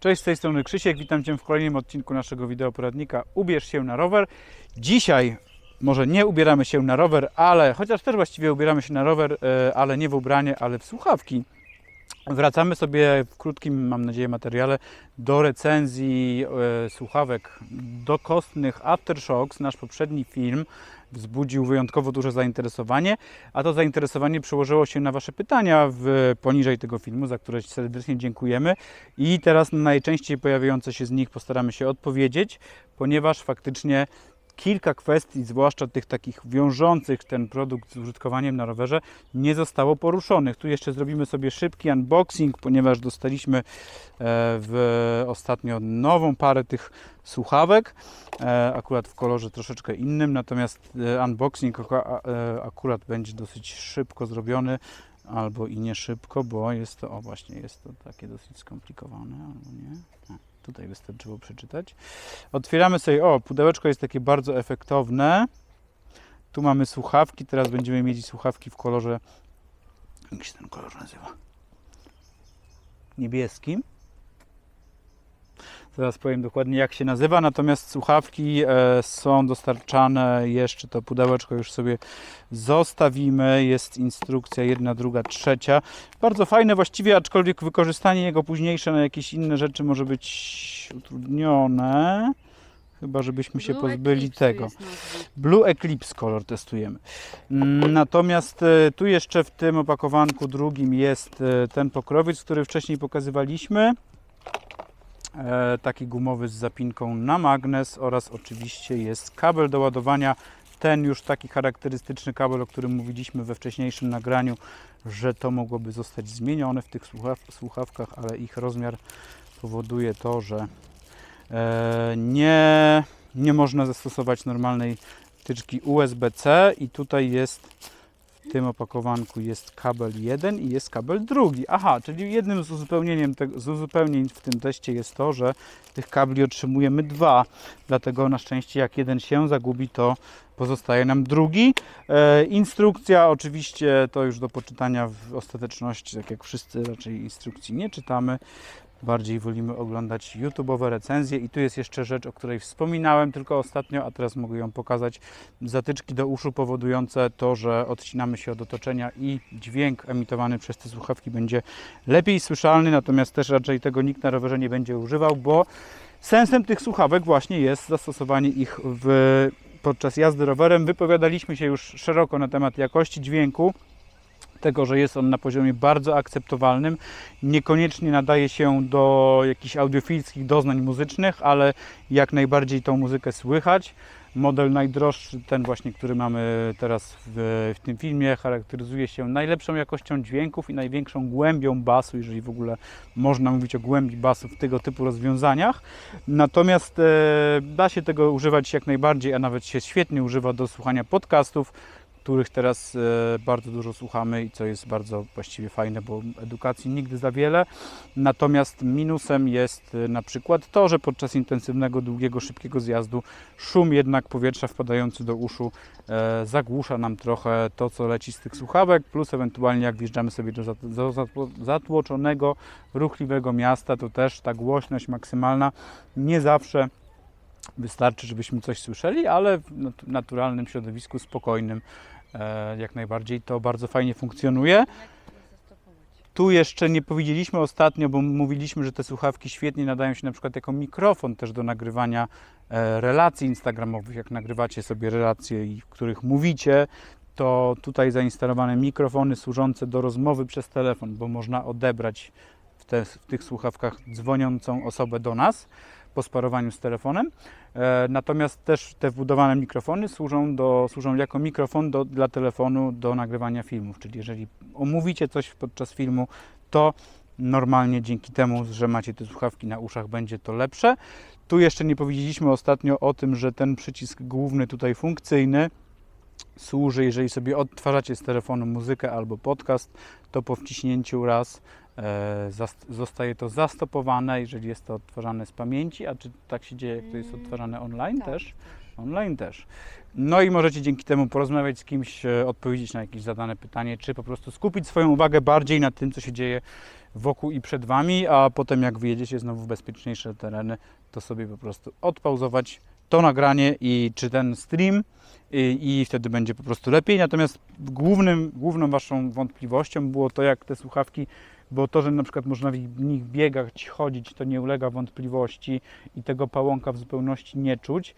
Cześć, z tej strony Krzysiek, witam Cię w kolejnym odcinku naszego wideoporadnika Ubierz się na rower. Dzisiaj może nie ubieramy się na rower, ale chociaż też właściwie ubieramy się na rower, e, ale nie w ubranie, ale w słuchawki. Wracamy sobie w krótkim, mam nadzieję, materiale do recenzji e, słuchawek dokostnych Aftershocks. Nasz poprzedni film wzbudził wyjątkowo duże zainteresowanie, a to zainteresowanie przełożyło się na Wasze pytania w, poniżej tego filmu, za które serdecznie dziękujemy. I teraz na najczęściej pojawiające się z nich postaramy się odpowiedzieć, ponieważ faktycznie kilka kwestii, zwłaszcza tych takich wiążących ten produkt z użytkowaniem na rowerze, nie zostało poruszonych. Tu jeszcze zrobimy sobie szybki unboxing, ponieważ dostaliśmy e, w ostatnio nową parę tych słuchawek, e, akurat w kolorze troszeczkę innym, natomiast e, unboxing akurat, będzie dosyć szybko zrobiony, albo i nie szybko, bo jest to, o właśnie, jest to takie dosyć skomplikowane, albo nie. Tutaj wystarczyło przeczytać. Otwieramy sobie, o, pudełeczko jest takie bardzo efektowne. Tu mamy słuchawki, teraz będziemy mieli słuchawki w kolorze, jak się ten kolor nazywa? Niebieskim. Zaraz powiem dokładnie jak się nazywa, natomiast słuchawki e, są dostarczane jeszcze, to pudełeczko już sobie zostawimy, jest instrukcja jedna, druga, trzecia. Bardzo fajne właściwie, aczkolwiek wykorzystanie jego późniejsze na jakieś inne rzeczy może być utrudnione. Chyba, żebyśmy się Blue pozbyli Eclipse tego. Blue Eclipse kolor testujemy. Mm, Natomiast e, tu jeszcze w tym opakowanku drugim jest e, ten pokrowiec, który wcześniej pokazywaliśmy. E, Taki gumowy z zapinką na magnes oraz oczywiście jest kabel do ładowania. Ten już taki charakterystyczny kabel, o którym mówiliśmy we wcześniejszym nagraniu, że to mogłoby zostać zmienione w tych słuchaw słuchawkach, ale ich rozmiar powoduje to, że e, nie, nie można zastosować normalnej wtyczki USB-C i tutaj jest w tym opakowanku jest kabel jeden i jest kabel drugi. Aha, czyli jednym z, uzupełnieniem te, z uzupełnień w tym teście jest to, że tych kabli otrzymujemy dwa. Dlatego na szczęście jak jeden się zagubi, to pozostaje nam drugi. E, instrukcja oczywiście to już do poczytania w ostateczności, tak jak wszyscy raczej instrukcji nie czytamy. Bardziej wolimy oglądać YouTube'owe recenzje i tu jest jeszcze rzecz, o której wspominałem tylko ostatnio, a teraz mogę ją pokazać. Zatyczki do uszu powodujące to, że odcinamy się od otoczenia i dźwięk emitowany przez te słuchawki będzie lepiej słyszalny, natomiast też raczej tego nikt na rowerze nie będzie używał, bo sensem tych słuchawek właśnie jest zastosowanie ich w, podczas jazdy rowerem. Wypowiadaliśmy się już szeroko na temat jakości dźwięku tego, że jest on na poziomie bardzo akceptowalnym. Niekoniecznie nadaje się do jakichś audiofilskich doznań muzycznych, ale jak najbardziej tą muzykę słychać. Model najdroższy, ten właśnie, który mamy teraz w, w tym filmie, charakteryzuje się najlepszą jakością dźwięków i największą głębią basu, jeżeli w ogóle można mówić o głębi basu w tego typu rozwiązaniach. Natomiast e, da się tego używać jak najbardziej, a nawet się świetnie używa do słuchania podcastów, których teraz e, bardzo dużo słuchamy i co jest bardzo właściwie fajne, bo edukacji nigdy za wiele. Natomiast minusem jest e, na przykład to, że podczas intensywnego, długiego, szybkiego zjazdu szum jednak powietrza wpadający do uszu e, zagłusza nam trochę to, co leci z tych słuchawek, plus ewentualnie jak wjeżdżamy sobie do, zat- do zatło- zatłoczonego, ruchliwego miasta, to też ta głośność maksymalna nie zawsze wystarczy, żebyśmy coś słyszeli, ale w nat- naturalnym środowisku, spokojnym, jak najbardziej to bardzo fajnie funkcjonuje. Tu jeszcze nie powiedzieliśmy ostatnio, bo mówiliśmy, że te słuchawki świetnie nadają się na przykład jako mikrofon też do nagrywania e, relacji instagramowych. Jak nagrywacie sobie relacje, w których mówicie, to tutaj zainstalowane mikrofony służące do rozmowy przez telefon, bo można odebrać w, te, w tych słuchawkach dzwoniącą osobę do nas po sparowaniu z telefonem. E, natomiast też te wbudowane mikrofony służą, do, służą jako mikrofon do, dla telefonu do nagrywania filmów. Czyli jeżeli omówicie coś podczas filmu, to normalnie dzięki temu, że macie te słuchawki na uszach, będzie to lepsze. Tu jeszcze nie powiedzieliśmy ostatnio o tym, że ten przycisk główny tutaj funkcyjny służy, jeżeli sobie odtwarzacie z telefonu muzykę albo podcast, to po wciśnięciu raz zostaje to zastopowane, jeżeli jest to odtwarzane z pamięci, a czy tak się dzieje, jak to jest odtwarzane online Tak. też? online też. No i możecie dzięki temu porozmawiać z kimś, e, odpowiedzieć na jakieś zadane pytanie, czy po prostu skupić swoją uwagę bardziej na tym, co się dzieje wokół i przed Wami, a potem jak wyjedziecie znowu w bezpieczniejsze tereny, to sobie po prostu odpauzować to nagranie i czy ten stream i, i wtedy będzie po prostu lepiej. Natomiast głównym, główną Waszą wątpliwością było to, jak te słuchawki, bo to, że na przykład można w nich biegać, chodzić, to nie ulega wątpliwości i tego pałąka w zupełności nie czuć.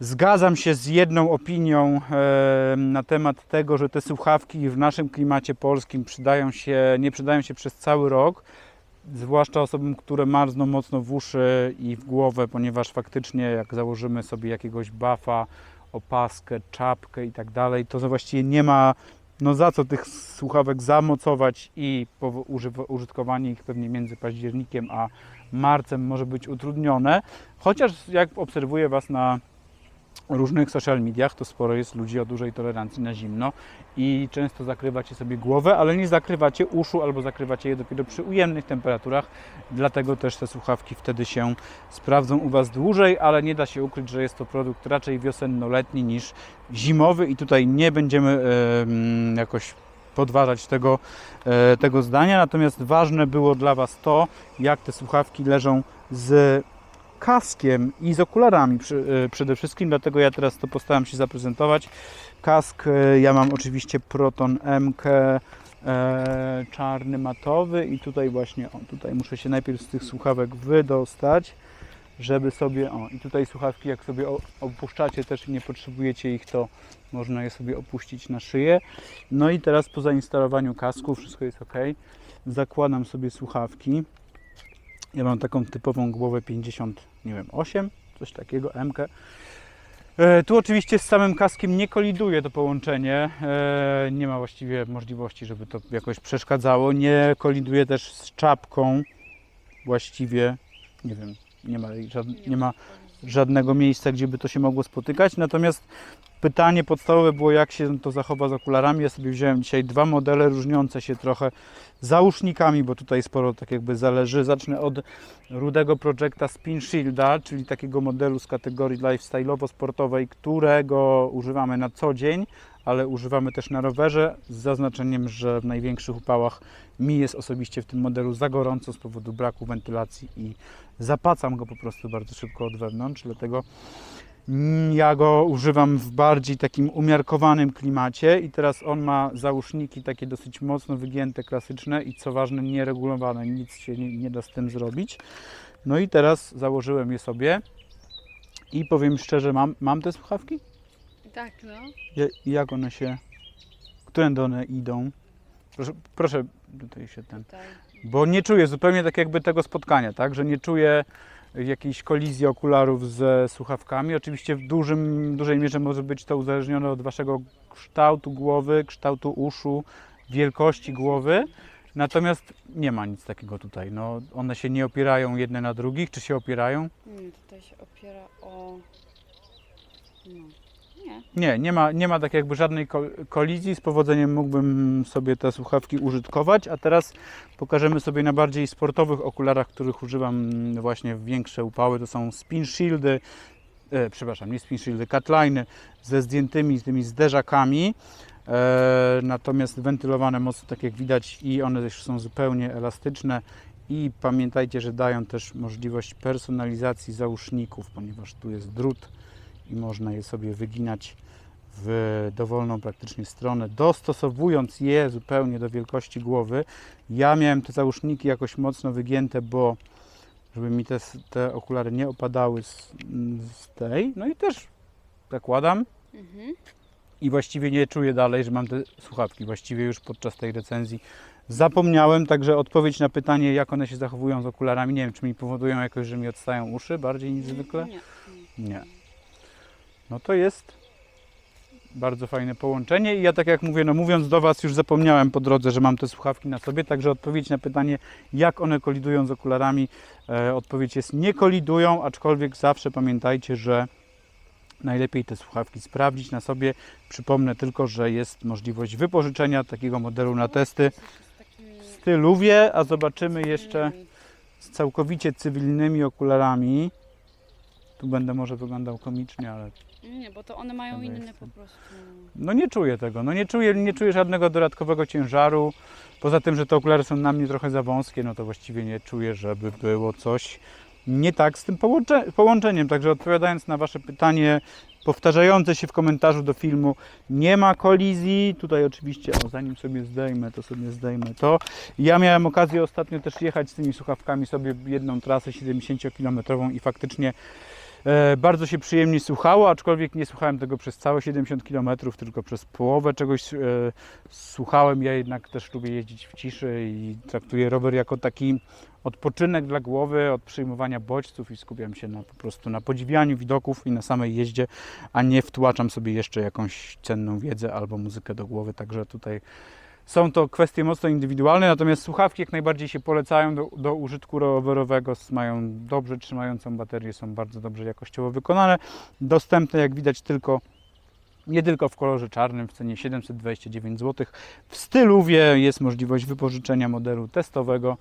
Zgadzam się z jedną opinią e, na temat tego, że te słuchawki w naszym klimacie polskim przydają się, nie przydają się przez cały rok, zwłaszcza osobom, które marzną mocno w uszy i w głowę, ponieważ faktycznie jak założymy sobie jakiegoś buffa, opaskę, czapkę i tak dalej, to właściwie nie ma no za co tych słuchawek zamocować i użytkowanie ich pewnie między październikiem a marcem może być utrudnione. Chociaż jak obserwuję Was na różnych social mediach, to sporo jest ludzi o dużej tolerancji na zimno i często zakrywacie sobie głowę, ale nie zakrywacie uszu albo zakrywacie je dopiero przy ujemnych temperaturach. Dlatego też te słuchawki wtedy się sprawdzą u Was dłużej, ale nie da się ukryć, że jest to produkt raczej wiosenno-letni niż zimowy i tutaj nie będziemy em, jakoś podważać tego, e, tego zdania. Natomiast ważne było dla Was to, jak te słuchawki leżą z kaskiem i z okularami e, przede wszystkim, dlatego ja teraz to postaram się zaprezentować. Kask e, ja mam oczywiście Proton MK e, czarny matowy i tutaj właśnie, o tutaj muszę się najpierw z tych słuchawek wydostać, żeby sobie, o i tutaj słuchawki jak sobie opuszczacie też i nie potrzebujecie ich, to można je sobie opuścić na szyję. No i teraz po zainstalowaniu kasku wszystko jest ok. Zakładam sobie słuchawki. Ja mam taką typową głowę 50, nie wiem, 8, coś takiego, MK. E, Tu oczywiście z samym kaskiem nie koliduje to połączenie. E, Nie ma właściwie możliwości, żeby to jakoś przeszkadzało. Nie koliduje też z czapką. Właściwie, nie wiem, nie ma, nie ma żadnego miejsca, gdzie by to się mogło spotykać. Natomiast pytanie podstawowe było, jak się to zachowa z okularami. Ja sobie wziąłem dzisiaj dwa modele różniące się trochę załóżnikami, bo tutaj sporo tak jakby zależy. Zacznę od rudego Projecta Spin Shielda, czyli takiego modelu z kategorii lifestyle'owo-sportowej, którego używamy na co dzień, ale używamy też na rowerze, z zaznaczeniem, że w największych upałach mi jest osobiście w tym modelu za gorąco z powodu braku wentylacji i zapacam go po prostu bardzo szybko od wewnątrz, dlatego ja go używam w bardziej takim umiarkowanym klimacie i teraz on ma załóżniki takie dosyć mocno wygięte, klasyczne i co ważne nieregulowane, nic się nie, nie da z tym zrobić. No i teraz założyłem je sobie i powiem szczerze, mam, mam te słuchawki? Tak, no. Ja- Jak one się, którędy one idą? Proszę, proszę tutaj się ten, Tutaj. bo nie czuję zupełnie tak jakby tego spotkania, tak, że nie czuję jakiejś kolizji okularów ze słuchawkami. Oczywiście w dużym, dużej mierze może być to uzależnione od Waszego kształtu głowy, kształtu uszu, wielkości głowy. Natomiast nie ma nic takiego tutaj. No, one się nie opierają jedne na drugich, czy się opierają? Nie, tutaj się opiera o... No. Nie. Nie, ma, nie ma tak jakby żadnej ko- kolizji. Z powodzeniem mógłbym sobie te słuchawki użytkować, a teraz pokażemy sobie na bardziej sportowych okularach, których używam właśnie w większe upały. To są spin shieldy, e, przepraszam, nie spin shieldy, catline'y ze zdjętymi tymi zderzakami. E, natomiast wentylowane mocno, tak jak widać, i one też są zupełnie elastyczne. I pamiętajcie, że dają też możliwość personalizacji załóżników, ponieważ tu jest drut i można je sobie wyginać w dowolną praktycznie stronę, dostosowując je zupełnie do wielkości głowy. Ja miałem te załóżniki jakoś mocno wygięte, bo żeby mi te, te okulary nie opadały z, z tej. No i też zakładam Mhm. i właściwie nie czuję dalej, że mam te słuchawki. Właściwie już podczas tej recenzji zapomniałem, także odpowiedź na pytanie, jak one się zachowują z okularami, nie wiem, czy mi powodują jakoś, że mi odstają uszy bardziej niż zwykle. Nie. Nie. No to jest bardzo fajne połączenie i ja tak jak mówię, no mówiąc do Was już zapomniałem po drodze, że mam te słuchawki na sobie, także odpowiedź na pytanie, jak one kolidują z okularami, e, odpowiedź jest nie kolidują, aczkolwiek zawsze pamiętajcie, że najlepiej te słuchawki sprawdzić na sobie. Przypomnę tylko, że jest możliwość wypożyczenia takiego modelu na testy w styluwie, a zobaczymy jeszcze z całkowicie cywilnymi okularami. Tu będę może wyglądał komicznie, ale Nie, bo to one mają Dobra, inne po prostu. no nie czuję tego. No nie czuję, nie czuję żadnego dodatkowego ciężaru. Poza tym, że te okulary są na mnie trochę za wąskie, no to właściwie nie czuję, żeby było coś nie tak z tym połącze- połączeniem. Także odpowiadając na Wasze pytanie, powtarzające się w komentarzu do filmu, nie ma kolizji. Tutaj oczywiście, o, zanim sobie zdejmę, to sobie zdejmę to. Ja miałem okazję ostatnio też jechać z tymi słuchawkami sobie jedną trasę 70-kilometrową i faktycznie bardzo się przyjemnie słuchało, aczkolwiek nie słuchałem tego przez całe 70 km, tylko przez połowę czegoś e, słuchałem. Ja jednak też lubię jeździć w ciszy i traktuję rower jako taki odpoczynek dla głowy, od przyjmowania bodźców i skupiam się na, po prostu na podziwianiu widoków i na samej jeździe, a nie wtłaczam sobie jeszcze jakąś cenną wiedzę albo muzykę do głowy, także tutaj są to kwestie mocno indywidualne, natomiast słuchawki jak najbardziej się polecają do, do użytku rowerowego, mają dobrze trzymającą baterię, są bardzo dobrze jakościowo wykonane, dostępne jak widać tylko nie tylko w kolorze czarnym w cenie 729 zł. W styluwie jest możliwość wypożyczenia modelu testowego.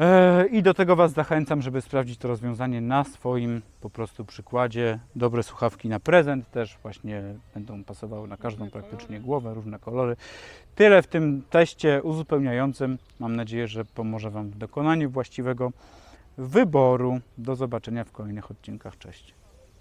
E, I do tego Was zachęcam, żeby sprawdzić to rozwiązanie na swoim po prostu przykładzie. Dobre słuchawki na prezent też właśnie będą pasowały na każdą praktycznie głowę, różne kolory. Tyle w tym teście uzupełniającym. Mam nadzieję, że pomoże Wam w dokonaniu właściwego wyboru. Do zobaczenia w kolejnych odcinkach. Cześć.